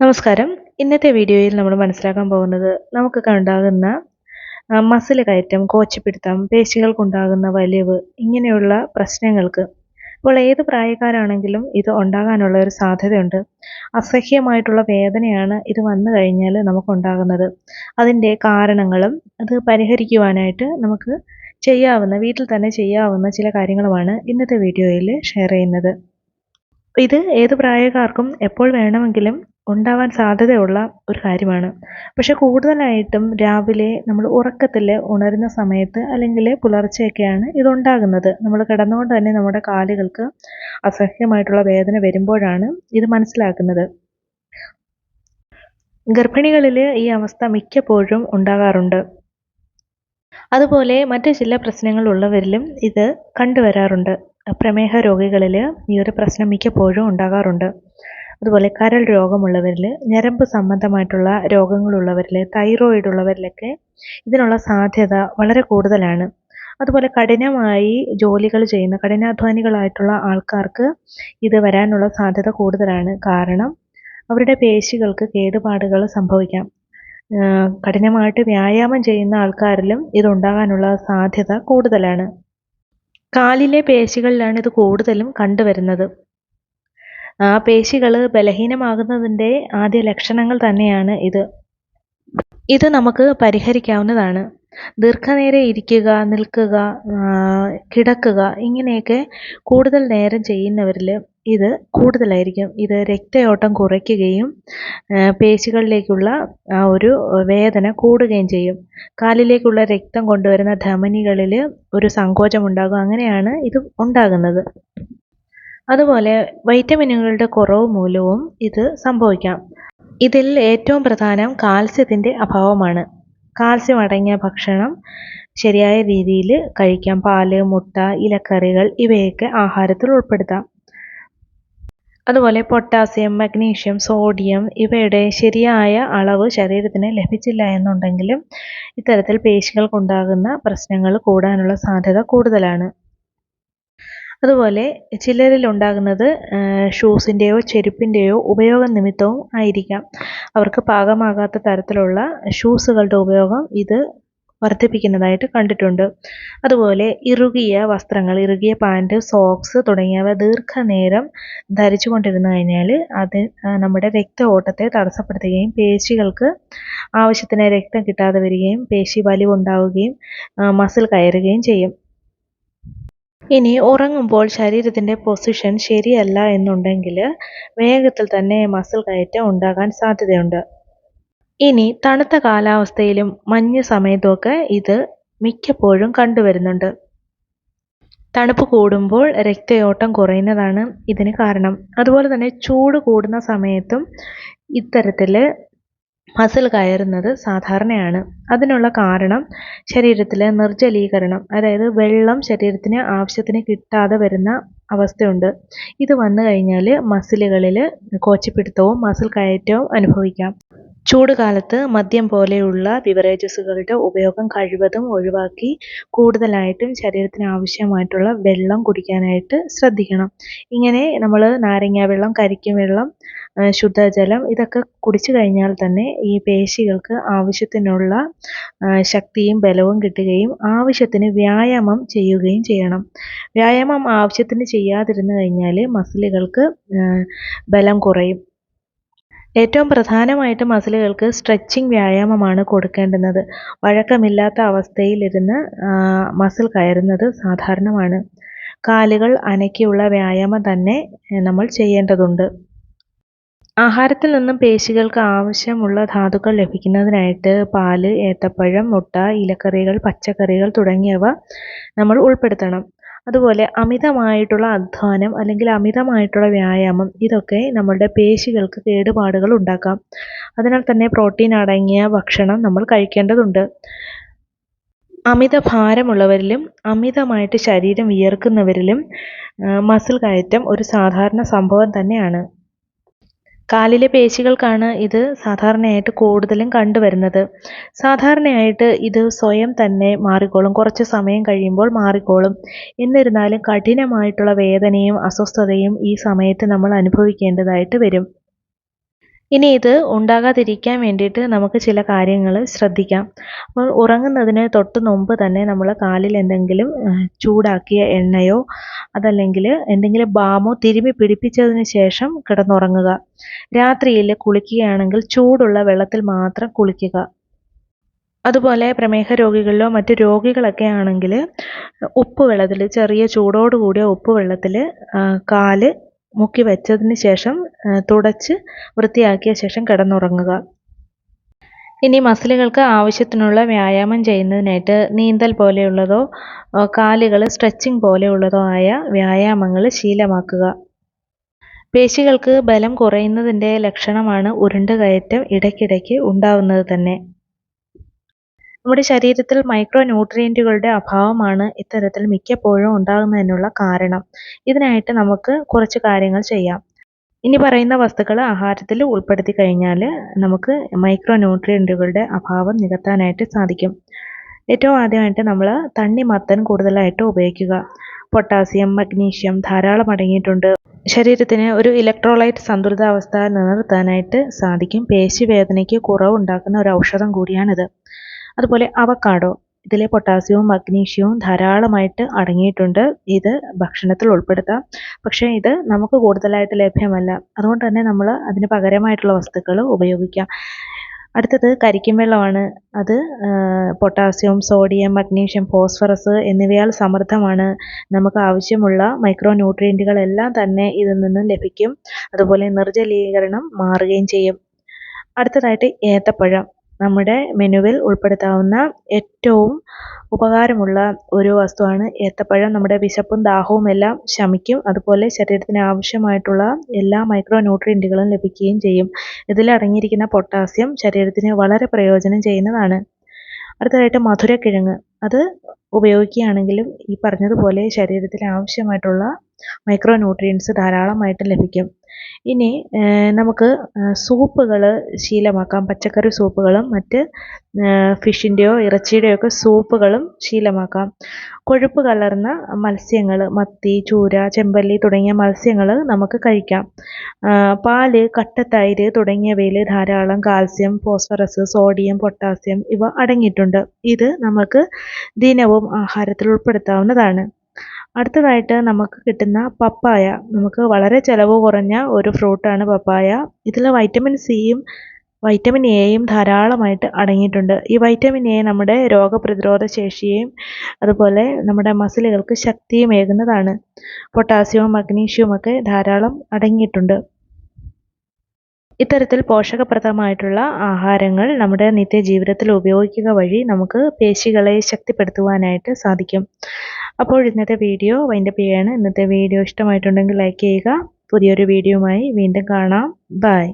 നമസ്കാരം. ഇന്നത്തെ വീഡിയോയിൽ നമ്മൾ മനസ്സിലാക്കാൻ പോകുന്നത് നമുക്കൊക്കെ ഉണ്ടാകുന്ന മസിൽ കയറ്റം കോച്ചിപ്പിടുത്തം പേശികൾക്കുണ്ടാകുന്ന വലിവ് ഇങ്ങനെയുള്ള പ്രശ്നങ്ങൾക്ക്. അപ്പോൾ ഏത് പ്രായക്കാരാണെങ്കിലും ഇത് ഉണ്ടാകാനുള്ള ഒരു സാധ്യതയുണ്ട്. അസഹ്യമായിട്ടുള്ള വേദനയാണ് ഇത് വന്നു കഴിഞ്ഞാൽ നമുക്കുണ്ടാകുന്നത്. അതിന്റെ കാരണങ്ങളും അത് പരിഹരിക്കുവാനായിട്ട് നമുക്ക് ചെയ്യാവുന്ന വീട്ടിൽ തന്നെ ചെയ്യാവുന്ന ചില കാര്യങ്ങളുമാണ് ഇന്നത്തെ വീഡിയോയിൽ ഷെയർ ചെയ്യുന്നത്. ഇത് ഏത് പ്രായക്കാർക്കും എപ്പോൾ വേണമെങ്കിലും ഉണ്ടാവാൻ സാധ്യതയുള്ള ഒരു കാര്യമാണ്. പക്ഷെ കൂടുതലായിട്ടും രാവിലെ നമ്മൾ ഉറക്കത്തിൽ ഉണരുന്ന സമയത്ത് അല്ലെങ്കിൽ പുലർച്ചെയൊക്കെയാണ് ഇതുണ്ടാകുന്നത്. നമ്മൾ കിടന്നുകൊണ്ട് തന്നെ നമ്മുടെ കാലുകൾക്ക് അസഹ്യമായിട്ടുള്ള വേദന വരുമ്പോഴാണ് ഇത് മനസ്സിലാക്കുന്നത്. ഗർഭിണികളിൽ ഈ അവസ്ഥ മിക്കപ്പോഴും ഉണ്ടാകാറുണ്ട്. അതുപോലെ മറ്റ് ചില പ്രശ്നങ്ങളുള്ളവരിലും ഇത് കണ്ടുവരാറുണ്ട്. പ്രമേഹ രോഗികളിൽ ഈ ഒരു പ്രശ്നം മിക്കപ്പോഴും ഉണ്ടാകാറുണ്ട്. അതുപോലെ കരൾ രോഗമുള്ളവരിൽ ഞരമ്പ് സംബന്ധമായിട്ടുള്ള രോഗങ്ങളുള്ളവരിൽ തൈറോയിഡ് ഉള്ളവരിലൊക്കെ ഇതിനുള്ള സാധ്യത വളരെ കൂടുതലാണ്. അതുപോലെ കഠിനമായി ജോലികൾ ചെയ്യുന്ന കഠിനാധ്വാനികളായിട്ടുള്ള ആൾക്കാർക്ക് ഇത് വരാനുള്ള സാധ്യത കൂടുതലാണ്. കാരണം അവരുടെ പേശികൾക്ക് കേടുപാടുകൾ സംഭവിക്കാം. കഠിനമായിട്ട് വ്യായാമം ചെയ്യുന്ന ആൾക്കാരിലും ഇതുണ്ടാകാനുള്ള സാധ്യത കൂടുതലാണ്. കാലിലെ പേശികളിലാണ് ഇത് കൂടുതലും കണ്ടുവരുന്നത്. ആ പേശികൾ ബലഹീനമാകുന്നതിന്റെ ആദ്യ ലക്ഷണങ്ങൾ തന്നെയാണ് ഇത്. ഇത് നമുക്ക് പരിഹരിക്കാവുന്നതാണ്. ദീർഘനേരം ഇരിക്കുക നിൽക്കുക കിടക്കുക ഇങ്ങനെയൊക്കെ കൂടുതൽ നേരം ചെയ്യുന്നവരിൽ ഇത് കൂടുതലായിരിക്കും. ഇത് രക്തയോട്ടം കുറയ്ക്കുകയും പേശികളിലേക്കുള്ള ഒരു വേദന കൂടുകയും ചെയ്യും. കാലിലേക്കുള്ള രക്തം കൊണ്ടുവരുന്ന ധമനികളിൽ ഒരു സങ്കോചമുണ്ടാകും അങ്ങനെയാണ് ഇത് ഉണ്ടാകുന്നത്. അതുപോലെ വൈറ്റമിനുകളുടെ കുറവ് മൂലവും ഇത് സംഭവിക്കാം. ഇതിൽ ഏറ്റവും പ്രധാനം കാൽസ്യത്തിന്റെ അഭാവമാണ്. കാൽസ്യം അടങ്ങിയ ഭക്ഷണം ശരിയായ രീതിയിൽ കഴിക്കാം. പാൽ മുട്ട ഇലക്കറികൾ ഇവയൊക്കെ ആഹാരത്തിൽ ഉൾപ്പെടുത്താം. അതുപോലെ പൊട്ടാസ്യം മഗ്നീഷ്യം സോഡിയം ഇവയുടെ ശരിയായ അളവ് ശരീരത്തിന് ലഭിച്ചില്ല എന്നുണ്ടെങ്കിലും ഇത്തരത്തിൽ പേശികൾക്കുണ്ടാകുന്ന പ്രശ്നങ്ങൾ കൂടാനുള്ള സാധ്യത കൂടുതലാണ്. അതുപോലെ ചിലരിൽ ഉണ്ടാകുന്നത് ഷൂസിന്റെയോ ചെരുപ്പിന്റെയോ ഉപയോഗം നിമിത്തവും ആയിരിക്കാം. അവർക്ക് പാകമാകാത്ത തരത്തിലുള്ള ഷൂസുകളുടെ ഉപയോഗം ഇത് വർദ്ധിപ്പിക്കുന്നതായിട്ട് കണ്ടിട്ടുണ്ട്. അതുപോലെ ഇറുകിയ വസ്ത്രങ്ങൾ ഇറുകിയ പാന്റ് സോക്സ് തുടങ്ങിയവ ദീർഘനേരം ധരിച്ചു കൊണ്ടിരുന്നു കഴിഞ്ഞാൽ അത് നമ്മുടെ രക്ത ഓട്ടത്തെ തടസ്സപ്പെടുത്തുകയും പേശികൾക്ക് ആവശ്യത്തിന് രക്തം കിട്ടാതെ വരികയും പേശി വലിവുണ്ടാവുകയും മസിൽ കയറുകയും ചെയ്യും. ഇനി ഉറങ്ങുമ്പോൾ ശരീരത്തിന്റെ പൊസിഷൻ ശരിയല്ല എന്നുണ്ടെങ്കിൽ വേഗത്തിൽ തന്നെ മസിൽ കയറ്റം ഉണ്ടാകാൻ സാധ്യതയുണ്ട്. ഇനി തണുത്ത കാലാവസ്ഥയിലും മഞ്ഞ സമയത്തുമൊക്കെ ഇത് മിക്കപ്പോഴും കണ്ടുവരുന്നുണ്ട്. തണുപ്പ് കൂടുമ്പോൾ രക്തയോട്ടം കുറയുന്നതാണ് ഇതിന് കാരണം. അതുപോലെ തന്നെ ചൂട് കൂടുന്ന സമയത്തും ഇത്തരത്തിൽ മസിൽ കയറുന്നത് സാധാരണയാണ്. അതിനുള്ള കാരണം ശരീരത്തിലെ നിർജലീകരണം അതായത് വെള്ളം ശരീരത്തിന് ആവശ്യത്തിന് കിട്ടാതെ വരുന്ന അവസ്ഥയുണ്ട്. ഇത് വന്നു കഴിഞ്ഞാൽ മസിലുകളിൽ കോച്ചിപ്പിടുത്തവും മസിൽ കയറ്റവും അനുഭവിക്കാം. ചൂടുകാലത്ത് മദ്യം പോലെയുള്ള ബിവറേജസുകളുടെ ഉപയോഗം കഴിവതും ഒഴിവാക്കി കൂടുതലായിട്ടും ശരീരത്തിന് ആവശ്യമായിട്ടുള്ള വെള്ളം കുടിക്കാനായിട്ട് ശ്രദ്ധിക്കണം. ഇങ്ങനെ നമ്മൾ നാരങ്ങ വെള്ളം കരിക്കും വെള്ളം ശുദ്ധജലം ഇതൊക്കെ കുടിച്ചു കഴിഞ്ഞാൽ തന്നെ ഈ പേശികൾക്ക് ആവശ്യത്തിനുള്ള ശക്തിയും ബലവും കിട്ടുകയും ആവശ്യത്തിന് വ്യായാമം ചെയ്യുകയും ചെയ്യണം. വ്യായാമം ആവശ്യത്തിന് ചെയ്യാതിരുന്നു കഴിഞ്ഞാൽ മസിലുകൾക്ക് ബലം കുറയും. ഏറ്റവും പ്രധാനമായിട്ട് മസിലുകൾക്ക് സ്ട്രെച്ചിങ് വ്യായാമമാണ് കൊടുക്കേണ്ടുന്നത്. വഴക്കമില്ലാത്ത അവസ്ഥയിലിരുന്ന് മസിൽ കയറുന്നത് സാധാരണമാണ്. കാലുകൾ അനക്കിയുള്ള വ്യായാമം തന്നെ നമ്മൾ ചെയ്യേണ്ടതുണ്ട്. ആഹാരത്തിൽ നിന്നും പേശികൾക്ക് ആവശ്യമുള്ള ധാതുക്കൾ ലഭിക്കുന്നതിനായിട്ട് പാൽ ഏത്തപ്പഴം മുട്ട ഇലക്കറികൾ പച്ചക്കറികൾ തുടങ്ങിയവ നമ്മൾ ഉൾപ്പെടുത്തണം. അതുപോലെ അമിതമായിട്ടുള്ള അധ്വാനം അല്ലെങ്കിൽ അമിതമായിട്ടുള്ള വ്യായാമം ഇതൊക്കെ നമ്മളുടെ പേശികൾക്ക് കേടുപാടുകൾ ഉണ്ടാക്കാം. അതിനാൽ തന്നെ പ്രോട്ടീൻ അടങ്ങിയ ഭക്ഷണം നമ്മൾ കഴിക്കേണ്ടതുണ്ട്. അമിത ഭാരമുള്ളവരിലും അമിതമായിട്ട് ശരീരം വിയർക്കുന്നവരിലും മസിൽ കയറ്റം ഒരു സാധാരണ സംഭവം തന്നെയാണ്. കാലിലെ പേശികൾക്കാണ് ഇത് സാധാരണയായിട്ട് കൂടുതലും കണ്ടുവരുന്നത്. സാധാരണയായിട്ട് ഇത് സ്വയം തന്നെ മാറിക്കോളും. കുറച്ച് സമയം കഴിയുമ്പോൾ മാറിക്കോളും. എന്നിരുന്നാലും കഠിനമായിട്ടുള്ള വേദനയും അസ്വസ്ഥതയും ഈ സമയത്ത് നമ്മൾ അനുഭവിക്കേണ്ടതായിട്ട് വരും. ഇനി ഇത് ഉണ്ടാകാതിരിക്കാൻ വേണ്ടിയിട്ട് നമുക്ക് ചില കാര്യങ്ങൾ ശ്രദ്ധിക്കാം. അപ്പോൾ ഉറങ്ങുന്നതിന് തൊട്ട് മുമ്പ് തന്നെ നമ്മൾ കാലിൽ എന്തെങ്കിലും ചൂടാക്കിയ എണ്ണയോ അതല്ലെങ്കിൽ എന്തെങ്കിലും ബാമോ തിരുമി പിടിപ്പിച്ചതിന് ശേഷം കിടന്നുറങ്ങുക. രാത്രിയിൽ കുളിക്കുകയാണെങ്കിൽ ചൂടുള്ള വെള്ളത്തിൽ മാത്രം കുളിക്കുക. അതുപോലെ പ്രമേഹ രോഗികളിലോ മറ്റു രോഗികളൊക്കെ ആണെങ്കിൽ ഉപ്പ് വെള്ളത്തിൽ ചെറിയ ചൂടോട് കൂടിയ ഉപ്പ് വെള്ളത്തിൽ കാൽ മുക്കി വെച്ചതിന് ശേഷം തുടച്ച് വൃത്തിയാക്കിയ ശേഷം കിടന്നുറങ്ങുക. ഇനി മസിലുകൾക്ക് ആവശ്യത്തിനുള്ള വ്യായാമം ചെയ്യുന്നതിനായിട്ട് നീന്തൽ പോലെയുള്ളതോ കാലുകൾ സ്ട്രെച്ചിങ് പോലെയുള്ളതോ ആയ വ്യായാമങ്ങൾ ശീലമാക്കുക. പേശികൾക്ക് ബലം കുറയുന്നതിന്റെ ലക്ഷണമാണ് ഉരുണ്ട കയറ്റം ഇടയ്ക്കിടയ്ക്ക് ഉണ്ടാവുന്നത് തന്നെ. നമ്മുടെ ശരീരത്തിൽ മൈക്രോ ന്യൂട്രിയന്റുകളുടെ അഭാവമാണ് ഇത്തരത്തിൽ മിക്കപ്പോഴും ഉണ്ടാകുന്നതിനുള്ള കാരണം. ഇതിനായിട്ട് നമുക്ക് കുറച്ച് കാര്യങ്ങൾ ചെയ്യാം. ഇനി പറയുന്ന വസ്തുക്കൾ ആഹാരത്തിൽ ഉൾപ്പെടുത്തി കഴിഞ്ഞാൽ നമുക്ക് മൈക്രോ ന്യൂട്രിയന്റുകളുടെ അഭാവം നികത്താനായിട്ട് സാധിക്കും. ഏറ്റവും ആദ്യമായിട്ട് നമ്മൾ തണ്ണിമത്തൻ കൂടുതലായിട്ട് ഉപയോഗിക്കുക. പൊട്ടാസ്യം മഗ്നീഷ്യം ധാരാളം അടങ്ങിയിട്ടുണ്ട്. ശരീരത്തിന് ഒരു ഇലക്ട്രോലൈറ്റ് സന്തുലിതാവസ്ഥ നിലനിർത്താനായിട്ട് സാധിക്കും. പേശിവേദനയ്ക്ക് കുറവുണ്ടാക്കുന്ന ഒരു ഔഷധം കൂടിയാണിത്. അതുപോലെ അവക്കാഡോ ഇതിലെ പൊട്ടാസ്യവും മഗ്നീഷ്യവും ധാരാളമായിട്ട് അടങ്ങിയിട്ടുണ്ട്. ഇത് ഭക്ഷണത്തിൽ ഉൾപ്പെടുത്താം. പക്ഷേ ഇത് നമുക്ക് കൂടുതലായിട്ട് ലഭ്യമല്ല. അതുകൊണ്ട് തന്നെ നമ്മൾ അതിന് പകരമായിട്ടുള്ള വസ്തുക്കൾ ഉപയോഗിക്കാം. അടുത്തത് കരിക്കും വെള്ളമാണ്. അത് പൊട്ടാസ്യം സോഡിയം മഗ്നീഷ്യം ഫോസ്ഫറസ് എന്നിവയാൽ സമൃദ്ധമാണ്. നമുക്ക് ആവശ്യമുള്ള മൈക്രോ ന്യൂട്രിയന്റുകളെല്ലാം തന്നെ ഇതിൽ നിന്നും ലഭിക്കും. അതുപോലെ നിർജലീകരണം മാറുകയും ചെയ്യും. അടുത്തതായിട്ട് ഏത്തപ്പഴം. നമ്മുടെ മെനുവിൽ ഉൾപ്പെടുത്താവുന്ന ഏറ്റവും ഉപകാരമുള്ള ഒരു വസ്തുവാണ് ഏത്തപ്പഴം. നമ്മുടെ വിശപ്പും ദാഹവും എല്ലാം ശമിക്കും. അതുപോലെ ശരീരത്തിന് ആവശ്യമായിട്ടുള്ള എല്ലാ മൈക്രോ ന്യൂട്രിയന്റുകളും ലഭിക്കുകയും ചെയ്യും. ഇതിലടങ്ങിയിരിക്കുന്ന പൊട്ടാസ്യം ശരീരത്തിന് വളരെ പ്രയോജനം ചെയ്യുന്നതാണ്. അടുത്തതായിട്ട് മധുരക്കിഴങ്ങ്. അത് ഉപയോഗിക്കുകയാണെങ്കിലും ഈ പറഞ്ഞതുപോലെ ശരീരത്തിന് ആവശ്യമായിട്ടുള്ള മൈക്രോ ന്യൂട്രിയൻസ് ധാരാളമായിട്ട് ലഭിക്കും. ഇനി നമുക്ക് സൂപ്പുകൾ ശീലമാക്കാം. പച്ചക്കറി സൂപ്പുകളും മറ്റ് ഫിഷിന്റെയോ ഇറച്ചിയുടെയോ ഒക്കെ സൂപ്പുകളും ശീലമാക്കാം. കൊഴുപ്പ് കലർന്ന മത്സ്യങ്ങൾ മത്തി ചൂര ചെമ്പല്ലി തുടങ്ങിയ മത്സ്യങ്ങൾ നമുക്ക് കഴിക്കാം. പാൽ കട്ടത്തൈര് തുടങ്ങിയവയിൽ ധാരാളം കാൽസ്യം ഫോസ്ഫറസ് സോഡിയം പൊട്ടാസ്യം ഇവ അടങ്ങിയിട്ടുണ്ട്. ഇത് നമുക്ക് ദിനവും ആഹാരത്തിൽ ഉൾപ്പെടുത്താവുന്നതാണ്. അടുത്തതായിട്ട് നമുക്ക് കിട്ടുന്ന പപ്പായ. നമുക്ക് വളരെ ചിലവ് കുറഞ്ഞ ഒരു ഫ്രൂട്ടാണ് പപ്പായ. ഇതിൽ വൈറ്റമിൻ സിയും വൈറ്റമിൻ എയും ധാരാളമായിട്ട് അടങ്ങിയിട്ടുണ്ട്. ഈ വൈറ്റമിൻ എ നമ്മുടെ രോഗപ്രതിരോധ ശേഷിയെയും അതുപോലെ നമ്മുടെ മസിലുകൾക്ക് ശക്തിയും ഏകുന്നതാണ്. പൊട്ടാസ്യവും മഗ്നീഷ്യവും ഒക്കെ ധാരാളം അടങ്ങിയിട്ടുണ്ട്. ഇത്തരത്തിൽ പോഷകപ്രദമായിട്ടുള്ള ആഹാരങ്ങൾ നമ്മുടെ നിത്യജീവിതത്തിൽ ഉപയോഗിക്കുക വഴി നമുക്ക് പേശികളെ ശക്തിപ്പെടുത്തുവാനായിട്ട് സാധിക്കും. അപ്പോൾ ഇന്നത്തെ വീഡിയോ വൈൻഡപ്പ് ചെയ്യാണ്. ഇന്നത്തെ വീഡിയോ ഇഷ്ടമായിട്ടുണ്ടെങ്കിൽ ലൈക്ക് ചെയ്യുക. പുതിയൊരു വീഡിയോയുമായി വീണ്ടും കാണാം. ബൈ